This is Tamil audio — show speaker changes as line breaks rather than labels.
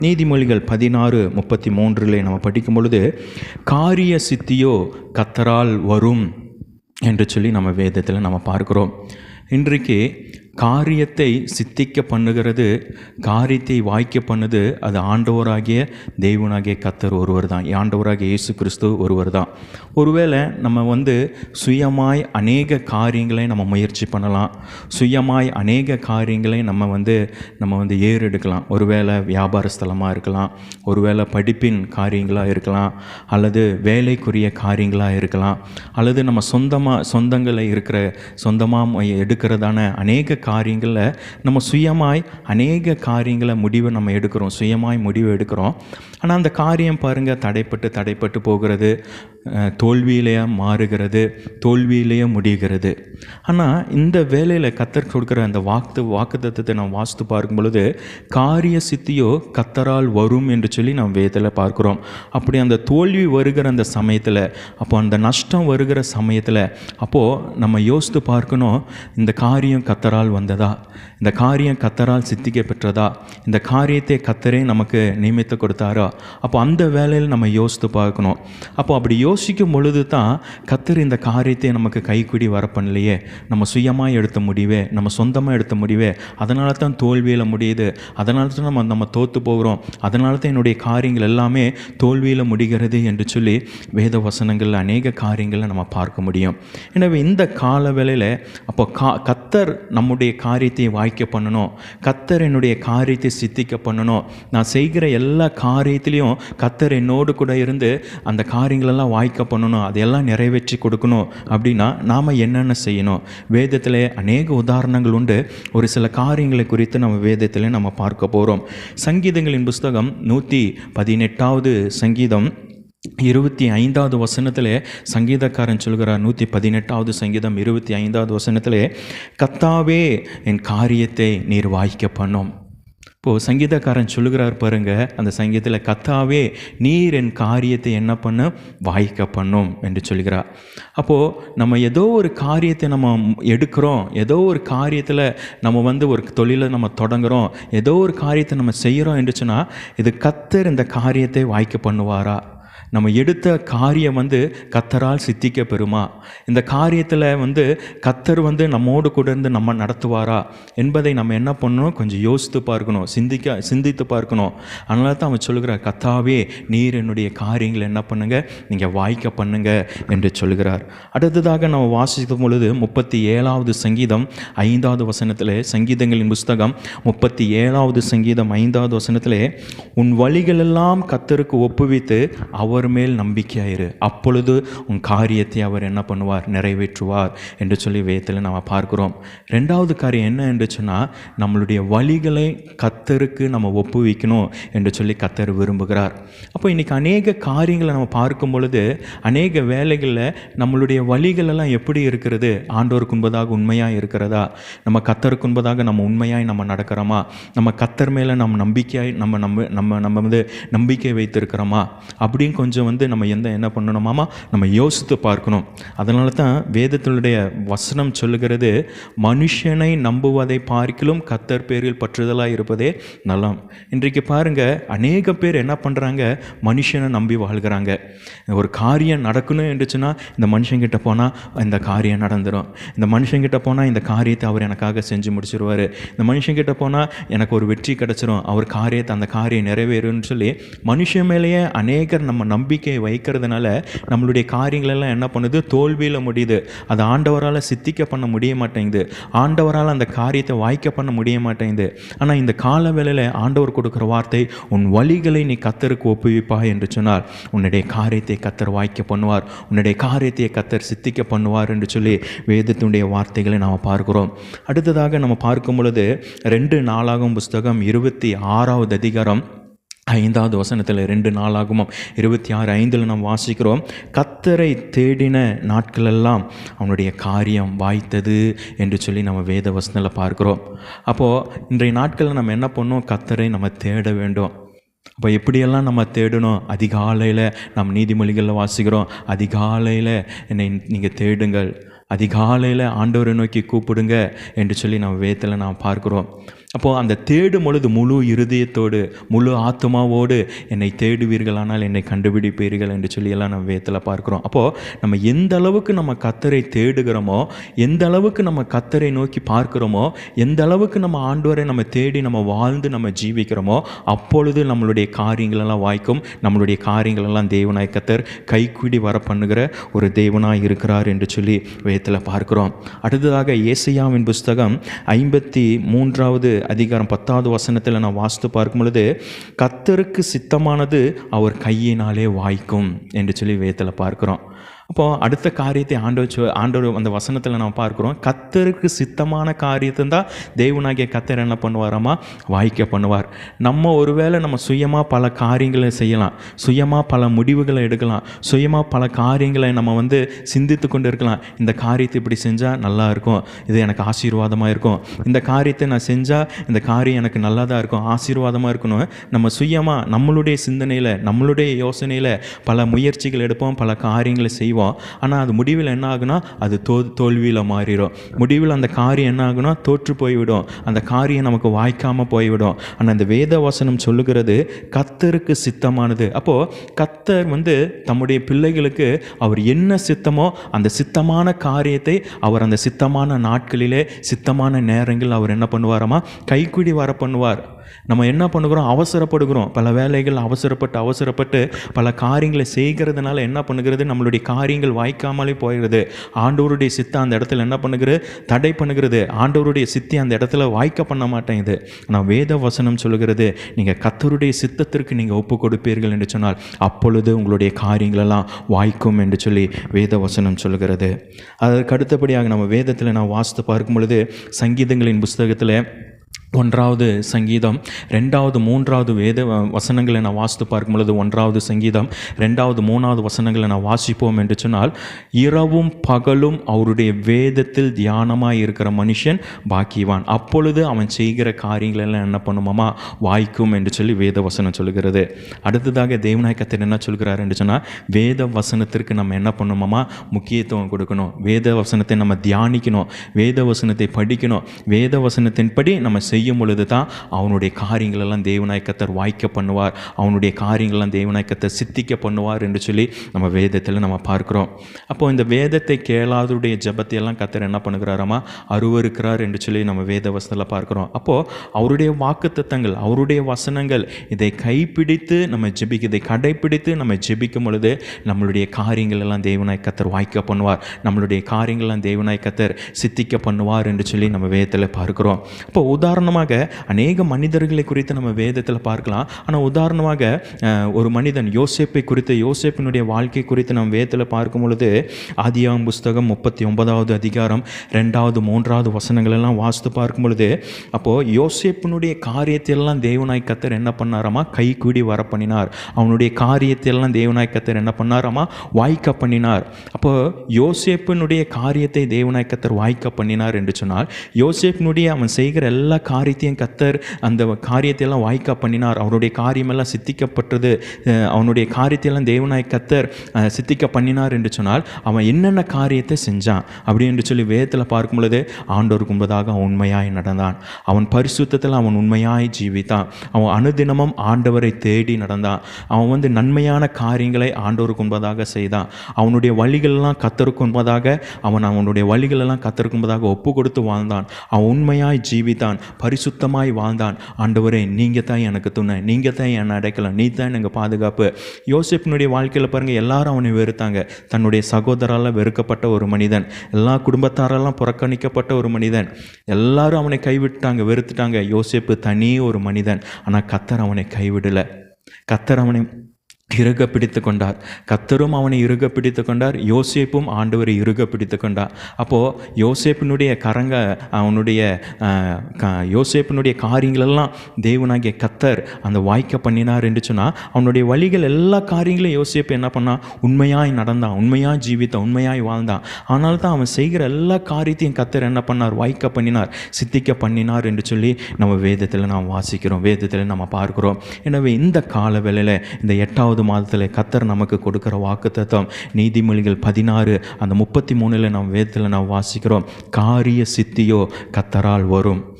நீதிமொழிகள் பதினாறு முப்பத்தி மூன்றில் நம்ம படிக்கும் பொழுது காரிய சித்தியோ கத்தரால் வரும் என்று சொல்லி நம்ம வேதத்தில் நம்ம பார்க்குறோம். இன்றைக்கு காரியத்தை சித்திக்க பண்ணுகிறது காரியத்தை வாய்க்க பண்ணுது அது ஆண்டவராகிய தெய்வனாகிய கத்தர் ஒருவர் தான் ஆண்டவராகிய இயேசு கிறிஸ்து ஒருவர் தான் ஒருவேளை நம்ம வந்து சுயமாய் அநேக காரியங்களை நம்ம முயற்சி பண்ணலாம். சுயமாய் அநேக காரியங்களை நம்ம வந்து நம்ம வந்து ஏறெடுக்கலாம். ஒருவேளை வியாபார ஸ்தலமாக இருக்கலாம் ஒருவேளை படிப்பின் காரியங்களாக இருக்கலாம் அல்லது வேலைக்குரிய காரியங்களாக இருக்கலாம் அல்லது நம்ம சொந்தமாக சொந்தங்களை இருக்கிற சொந்தமாக எடுக்கிறதான அநேக காரியங்களில் நம்ம சுயமாய் அநேக காரியங்களை முடிவை நம்ம எடுக்கிறோம். சுயமாய் முடிவு எடுக்கிறோம். ஆனால் அந்த காரியம் பாருங்கள் தடைப்பட்டு தடைப்பட்டு போகிறது. தோல்வியிலேயே மாறுகிறது தோல்வியிலேயே முடிகிறது. ஆனால் இந்த வேலையில் கத்தர் கொடுக்குற அந்த வாக்கு வாக்கு தத்துவத்தை நம்ம வாசித்து பார்க்கும் பொழுது காரிய சித்தியோ கத்தரால் வரும் என்று சொல்லி நம்ம வேதத்தில் பார்க்குறோம். அப்படி அந்த தோல்வி வருகிற அந்த சமயத்தில் அப்போ அந்த நஷ்டம் வருகிற சமயத்தில் அப்போது நம்ம யோசித்து பார்க்கணும் இந்த காரியம் கத்தரால் வந்ததா? இந்த காரியம் கத்தரால் சித்திக்க பெற்றதா? இந்த காரியத்தை கத்தரே நமக்கு நியமித்து கொடுத்தாரா? அப்போ அந்த வேலையில் நம்ம யோசித்து பார்க்கணும். அப்போ அப்படி யோசிக்கும் பொழுது தான் கத்தர் இந்த காரியத்தை நமக்கு கைக்குடி வர பண்ணலையே நம்ம சுயமாக எடுத்த முடிவே நம்ம சொந்தமாக எடுத்த முடிவே அதனால தான் தோல்வியில் முடியுது அதனால தான் நம்ம நம்ம தோற்று போகிறோம் அதனால தான் என்னுடைய காரியங்கள் எல்லாமே தோல்வியில் முடிகிறது என்று சொல்லி வேத வசனங்களில் அநேக காரியங்களை நம்ம பார்க்க முடியும். எனவே இந்த கால வேளையில் அப்போ கா கத்தர் நம்முடைய காரியத்தை வாய்க்க பண்ணணும் கத்தர் என்னுடைய காரியத்தை சித்திக்க பண்ணணும். நான் செய்கிற எல்லா காரியத்திலையும் கத்தர் என்னோடு கூட இருந்து அந்த காரியங்களெல்லாம் வாய்க்க பண்ணணும் அதையெல்லாம் நிறைவேற்றி கொடுக்கணும் அப்படின்னா நாம் என்னென்ன செய்யணும்? வேதத்தில் அநேக உதாரணங்கள் உண்டு. ஒரு சில காரியங்களை குறித்து நம்ம வேதத்தில் நம்ம பார்க்க போகிறோம் சங்கீதங்களின் புஸ்தகம் நூற்றி பதினெட்டாவது சங்கீதம். இருபத்தி ஐந்தாவது வசனத்தில் சங்கீதக்காரன் சொல்கிறார் நூற்றி பதினெட்டாவது சங்கீதம் இருபத்தி ஐந்தாவது வசனத்தில் கத்தாவே என் காரியத்தை நீர் வாய்க்க பண்ணும். இப்போது சங்கீதக்காரன் சொல்லுகிறார் பாருங்க அந்த சங்கீதத்தில் கத்தாவே நீர் என் காரியத்தை என்ன பண்ண? வாய்க்க பண்ணும் என்று சொல்கிறார் அப்போது நம்ம ஏதோ ஒரு காரியத்தை நம்ம எடுக்கிறோம் ஏதோ ஒரு காரியத்தில் நம்ம வந்து ஒரு தொழிலை நம்ம தொடங்குகிறோம் ஏதோ ஒரு காரியத்தை நம்ம செய்கிறோம் என்று சொன்னால் இது கத்தர் இந்த காரியத்தை வாய்க்க பண்ணுவாரா? நம்ம எடுத்த காரியம் வந்து கத்தரால் சித்திக்க பெறுமா இந்த காரியத்தில் வந்து கத்தர் வந்து நம்மோடு கூட இருந்து நம்ம நடத்துவாரா? என்பதை நம்ம என்ன பண்ணணும்? கொஞ்சம் யோசித்து பார்க்கணும். சிந்திக்க சிந்தித்து பார்க்கணும். அதனால தான் அவன் சொல்கிறார் கத்தாவே நீர் என்னுடைய காரியங்களை என்ன பண்ணுங்கள் நீங்கள் வாய்க்க பண்ணுங்க என்று சொல்கிறார் அடுத்ததாக நம்ம வாசிக்கும் பொழுது முப்பத்தி ஏழாவது சங்கீதம் ஐந்தாவது வசனத்தில் சங்கீதங்களின் புஸ்தகம் முப்பத்தி ஏழாவது சங்கீதம் ஐந்தாவது வசனத்திலே உன் வழிகளெல்லாம் கத்தருக்கு ஒப்புவித்து அவர் மேல் நம்பிக்கையாயிரு அப்பொழுது உன் காரியத்தை அவர் என்ன பண்ணுவார்? நிறைவேற்றுவார் என்று சொல்லி வேதத்தில் நம்ம பார்க்கிறோம். ரெண்டாவது காரியம் என்ன என்று சொன்னால் நம்மளுடைய வழிகளை கத்தருக்கு நம்ம ஒப்புவிக்கணும் என்று சொல்லி கத்தர் விரும்புகிறார். அப்போ இன்றைக்கி அநேக காரியங்களை நம்ம பார்க்கும் பொழுது அநேக வேலைகளில் நம்மளுடைய வழிகளெல்லாம் எப்படி இருக்கிறது? ஆண்டோருக்கு உண்பதாக உண்மையாக இருக்கிறதா? நம்ம கத்தருக்கு உண்பதாக நம்ம உண்மையாய் நம்ம நடக்கிறோமா? நம்ம கத்தர் மேலே நம்ம நம்பிக்கையாய் நம்ம நம்ம நம்ம நம்ம வந்து நம்பிக்கை வைத்திருக்கிறோமா? அப்படின்னு கொஞ்சம் வந்து நம்ம எந்த என்ன பண்ணணுமாமா நம்ம யோசித்து பார்க்கணும். அதனால தான் வேதத்தினுடைய வசனம் சொல்லுகிறது மனுஷனை நம்புவதை பார்க்கிலும் கத்தர் பேரில் பற்றுதலாக இருப்பதே நலம். இன்றைக்கு பாருங்க அநேக பேர் என்ன பண்ணுறாங்க மனுஷனை நம்பி வாழ்கிறாங்க. ஒரு காரியம் நடக்கணும் என்றுச்சுன்னா இந்த மனுஷங்கிட்ட போனால் இந்த காரியம் நடந்துடும் இந்த மனுஷங்கிட்ட போனால் இந்த காரியத்தை அவர் எனக்காக செஞ்சு முடிச்சிருவார். இந்த மனுஷங்கிட்ட போனால் எனக்கு ஒரு வெற்றி கிடச்சிரும். அவர் காரியத்தை அந்த காரியம் நிறைவேறும்னு சொல்லி மனுஷன் மேலேயே அநேகர் நம்ம நம்பிக்கையை வைக்கிறதுனால நம்மளுடைய காரியங்களெல்லாம் என்ன பண்ணுது? தோல்வியில் முடியுது. அது ஆண்டவரால் சித்திக்க பண்ண முடிய மாட்டேங்குது. ஆண்டவரால் அந்த காரியத்தை வாய்க்க பண்ண முடிய மாட்டேங்குது. ஆனால் இந்த கால வேளையில் ஆண்டவர் கொடுக்குற வார்த்தை உன் வழிகளை நீ கத்தருக்கு ஒப்புவிப்பா என்று சொன்னார். உன்னுடைய காரியத்தை கத்தர் வாய்க்க பண்ணுவார். உன்னுடைய காரியத்தை கத்தர் சித்திக்க பண்ணுவார் என்று சொல்லி வேதத்தினுடைய வார்த்தைகளை நாம் பார்க்கிறோம். அடுத்ததாக நம்ம பார்க்கும் பொழுது ரெண்டு நாளாகும் புஸ்தகம் இருபத்தி ஆறாவது அதிகாரம் ஐந்தாவது வசனத்தில் ரெண்டு நாளாகுமம் இருபத்தி ஆறு ஐந்தில் நாம் வாசிக்கிறோம். கத்தரை தேடின நாட்களெல்லாம் அவனுடைய காரியம் வாய்த்தது என்று சொல்லி நம்ம வேத வசனத்தில் பார்க்குறோம். அப்போது இன்றைய நாட்களில் நம்ம என்ன பண்ணோம் கத்தரை நம்ம தேட வேண்டும். அப்போ எப்படியெல்லாம் நம்ம தேடணும்? அதிகாலையில் நம் நீதிமொழிகளில் வாசிக்கிறோம். அதிகாலையில் என்னை நீங்கள் தேடுங்கள். அதிகாலையில் ஆண்டவரை நோக்கி கூப்பிடுங்க என்று சொல்லி நம்ம வேதத்தில் நாம் பார்க்குறோம். அப்போது அந்த தேடும் பொழுது முழு இருதயத்தோடு முழு ஆத்மாவோடு என்னை தேடுவீர்களானால் என்னை கண்டுபிடிப்பீர்கள் என்று சொல்லி எல்லாம் நம்ம வேத்தில் பார்க்குறோம். அப்போது நம்ம எந்த அளவுக்கு நம்ம கத்தரை தேடுகிறோமோ எந்த அளவுக்கு நம்ம கத்தரை நோக்கி பார்க்குறோமோ எந்த அளவுக்கு நம்ம ஆண்டோரை நம்ம தேடி நம்ம வாழ்ந்து நம்ம ஜீவிக்கிறோமோ அப்பொழுது நம்மளுடைய காரியங்களெல்லாம் வாய்க்கும் நம்மளுடைய காரியங்களெல்லாம் தேவனாய் கத்தர் கைக்குடி வர பண்ணுகிற ஒரு தேவனாய் இருக்கிறார் என்று சொல்லி வேதத்தில் பார்க்கிறோம். அடுத்ததாக ஏசையாவின் புஸ்தகம் ஐம்பத்தி மூன்றாவது அதிகாரம் பத்தாவது வசனத்தில் நான் வாசித்து பார்க்கும் பொழுது கத்தருக்கு சித்தமானது அவர் கையினாலே வாய்க்கும் என்று சொல்லி வேதத்தில் பார்க்குறோம். அப்போது அடுத்த காரியத்தை ஆண்டவர் ஆண்டவர் அந்த வசனத்தில் நம்ம பார்க்குறோம். கத்தருக்கு சித்தமான காரியத்தை தான் தேவனாகிய கத்தர் என்ன பண்ணுவாராமா வாய்க்க பண்ணுவார். நம்ம ஒருவேளை நம்ம சுயமாக பல காரியங்களை செய்யலாம். சுயமாக பல முடிவுகளை எடுக்கலாம். சுயமாக பல காரியங்களை நம்ம வந்து சிந்தித்து கொண்டு இருக்கலாம் இந்த காரியத்தை இப்படி செஞ்சால் நல்லா இருக்கும். இது எனக்கு ஆசீர்வாதமாக இருக்கும். இந்த காரியத்தை நான் செஞ்சால் இந்த காரியம் எனக்கு நல்லா தான் இருக்கும். ஆசீர்வாதமாக இருக்கணும். நம்ம சுயமாக நம்மளுடைய சிந்தனையில் நம்மளுடைய யோசனையில் பல முயற்சிகள் எடுப்போம். பல காரியங்களை செய்வோம். ஆனால் அது முடிவில் என்ன ஆகுனா அது தோ தோல்வியில் மாறிடும். முடிவில் அந்த காரியம் என்ன ஆகுனா தோற்று போய்விடும். அந்த காரியம் நமக்கு வாய்க்காமல் போய்விடும். ஆனால் அந்த வேத வசனம் சொல்லுகிறது கத்தருக்கு சித்தமானது. அப்போது கத்தர் வந்து தம்முடைய பிள்ளைகளுக்கு அவர் என்ன சித்தமோ அந்த சித்தமான காரியத்தை அவர் அந்த சித்தமான நாட்களிலே சித்தமான நேரங்கள் அவர் என்ன பண்ணுவாராமா? கைக்குடி வர பண்ணுவார். நம்ம என்ன பண்ணுகிறோம்? அவசரப்படுகிறோம். பல வேலைகள் அவசரப்பட்டு அவசரப்பட்டு பல காரியங்களை செய்கிறதுனால என்ன பண்ணுகிறது? நம்மளுடைய காரியங்கள் வாய்க்காமலே போயிடுது ஆண்டவருடைய சித்தம் அந்த இடத்துல என்ன பண்ணுகிறது? தடை பண்ணுகிறது. ஆண்டவருடைய சித்தி அந்த இடத்துல வாய்க்க பண்ண மாட்டேங்குது நான் வேத வசனம் சொல்லுகிறது நீங்கள் கத்தருடைய சித்தத்திற்கு நீங்கள் ஒப்பு கொடுப்பீர்கள் என்று சொன்னால் அப்பொழுது உங்களுடைய காரியங்களெல்லாம் வாய்க்கும் என்று சொல்லி வேத வசனம் சொல்லுகிறது. அதற்கு அடுத்தபடியாக நம்ம வேதத்தில் நான் வாசித்து பார்க்கும் பொழுது சங்கீதங்களின் புஸ்தகத்தில் ஒன்றாவது சங்கீதம் ரெண்டாவது மூன்றாவது வேத வசனங்களை நான் வாசித்து பார்க்கும் பொழுது ஒன்றாவது சங்கீதம் ரெண்டாவது மூணாவது வசனங்களை நான் வாசிப்போம் என்று சொன்னால் இரவும் பகலும் அவருடைய வேதத்தில் தியானமாக இருக்கிற மனுஷன் பாக்கியவான். அப்பொழுது அவன் செய்கிற காரியங்களெல்லாம் என்ன பண்ணுமாமா? வாய்க்கும் என்று சொல்லி வேத வசனம் சொல்லுகிறது அடுத்ததாக தேவநாயக்கத்தில் என்ன சொல்கிறார் என்று சொன்னால் வேத வசனத்திற்கு நம்ம என்ன பண்ணுமாமா? முக்கியத்துவம் கொடுக்கணும். வேத வசனத்தை நம்ம தியானிக்கணும். வேத வசனத்தை படிக்கணும். வேத வசனத்தின்படி நம்ம செய்யும் பொழுது தான் அவனுடைய காரியங்களெல்லாம் தேவனாய் கத்தர் வாய்க்க பண்ணுவார். அவனுடைய காரியங்கள்லாம் தேவனாய் கத்தர் சித்திக்க பண்ணுவார் என்று சொல்லி நம்ம வேதத்தில் நம்ம பார்க்குறோம். அப்போ இந்த வேதத்தை கேளாதருடைய ஜெபத்தை எல்லாம் கத்தர் என்ன பண்ணுகிறாராமா? அருவருக்கிறார் என்று சொல்லி நம்ம வேத வசனத்தில் பார்க்குறோம். அப்போது அவருடைய வாக்குத்தத்தங்கள் அவருடைய வசனங்கள் இதை கைப்பிடித்து நம்ம ஜெபிக்க இதை கடைப்பிடித்து நம்ம ஜெபிக்கும் பொழுது நம்மளுடைய காரியங்கள் எல்லாம் தேவனாய் கத்தர் வாய்க்க பண்ணுவார். நம்மளுடைய காரியங்கள்லாம் தேவனாய் கத்தர் சித்திக்க பண்ணுவார் என்று சொல்லி நம்ம வேதத்தில் பார்க்குறோம். இப்போ உதாரணமாக அநேக மனிதர்களை குறித்து நம்ம வேதத்தில் பார்க்கலாம். ஆனால் உதாரணமாக ஒரு மனிதன் யோசேப்பை குறித்து யோசேப்பினுடைய வாழ்க்கை குறித்து நம்ம வேதத்தில் பார்க்கும் பொழுது ஆதியாம் புஸ்தகம் முப்பத்தி ஒன்பதாவது அதிகாரம் ரெண்டாவது மூன்றாவது வசனங்களெல்லாம் வாசித்து பார்க்கும் பொழுது அப்போது யோசேப்பினுடைய காரியத்தையெல்லாம் தேவனாய் கத்தர் என்ன பண்ணாராமா? கை கூடி வர பண்ணினார் அவனுடைய காரியத்தையெல்லாம் தேவனாய் கத்தர் என்ன பண்ணாராமா? வாய்க்க பண்ணினார். அப்போ யோசேப்பினுடைய காரியத்தை தேவனாய் கத்தர் வாய்க்க பண்ணினார் என்று சொன்னால் யோசேப்பினுடைய அவன் செய்கிற எல்லா காரியத்தையும் கத்தர் அந்த காரியத்தையெல்லாம் வாய்க்கா பண்ணினார். அவருடைய காரியமெல்லாம் சித்திக்கப்பட்டது. அவனுடைய காரியத்தையெல்லாம் தேவனாய் கத்தர் சித்திக்க பண்ணினார் என்று சொன்னால் அவன் என்னென்ன காரியத்தை செஞ்சான் அப்படி என்று சொல்லி வேதத்தில் பார்க்கும் பொழுது ஆண்டோருக்கு முன்பதாக அவன் உண்மையாய் நடந்தான். அவன் பரிசுத்தத்தில் அவன் உண்மையாய் ஜீவித்தான். அவன் அனுதினமும் ஆண்டவரை தேடி நடந்தான். அவன் வந்து நன்மையான காரியங்களை ஆண்டோருக்கு முன்பதாக செய்தான். அவனுடைய வழிகளெல்லாம் கத்தருக்கு முன்பதாக அவன் அவனுடைய வழிகளெல்லாம் கத்தருக்கு முன்பதாக ஒப்பு கொடுத்து வாழ்ந்தான். அவன் உண்மையாய் ஜீவித்தான். பரிசுத்தமாய் வாழ்ந்தான். ஆண்டவரே நீங்கள் தான் எனக்கு துணை. நீங்கள் தான் என்னை அடைக்கலாம். நீ தான் எனக்கு பாதுகாப்பு. யோசிப்பினுடைய வாழ்க்கையில் பாருங்கள் எல்லாரும் அவனை வெறுத்தாங்க. தன்னுடைய சகோதரால் வெறுக்கப்பட்ட ஒரு மனிதன். எல்லா குடும்பத்தாரெல்லாம் புறக்கணிக்கப்பட்ட ஒரு மனிதன். எல்லாரும் அவனை கைவிட்டாங்க வெறுத்துட்டாங்க. யோசிப்பு தனி ஒரு மனிதன். ஆனால் கத்தர் அவனை கைவிடலை. கத்தர் அவனை இறுக பிடித்து கொண்டார். கத்தரும் அவனை இறுக பிடித்து கொண்டார். யோசேப்பும் ஆண்டவரை இறுக பிடித்து கொண்டார். அப்போது யோசேப்பினுடைய கரங்க அவனுடைய க யோசேப்பினுடைய காரியங்களெல்லாம் தேவனாகிய கத்தர் அந்த வாய்க்க பண்ணினார் என்று சொன்னால் அவனுடைய வழிகள் எல்லா காரியங்களும் யோசேப்பு என்ன பண்ணான் உண்மையாய் நடந்தான் உண்மையாய் ஜீவித்தான் உண்மையாய் வாழ்ந்தான். ஆனால் தான் அவன் செய்கிற எல்லா காரியத்தையும் கத்தர் என்ன பண்ணார்? வாய்க்க பண்ணினார் சித்திக்க பண்ணினார் என்று சொல்லி நம்ம வேதத்தில் நாம் வாசிக்கிறோம் வேதத்தில் நம்ம பார்க்குறோம். எனவே இந்த கால வேலையில் இந்த எட்டாவது மாதத்தில் கத்தர் நமக்கு கொடுக்குற வாக்குத்தத்தம். நீதிமொழிகள் பதினாறு அந்த முப்பத்தி மூணில் நாம் வேதத்தில் நாம் வாசிக்கிறோம் காரிய சித்தியோ கத்தரால் வரும்.